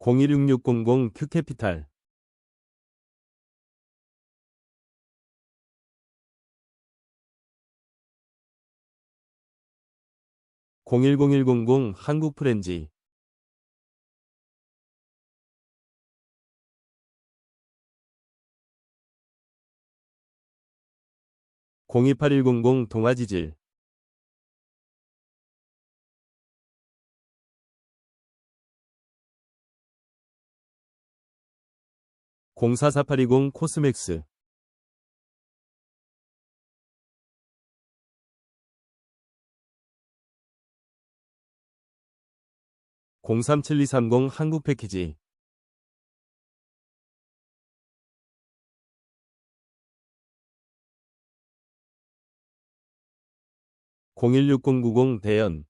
016600 큐캐피탈. 010100 한국프렌지 028100 동아지질 044820 코스맥스. 037230 한국 패키지. 016090 대연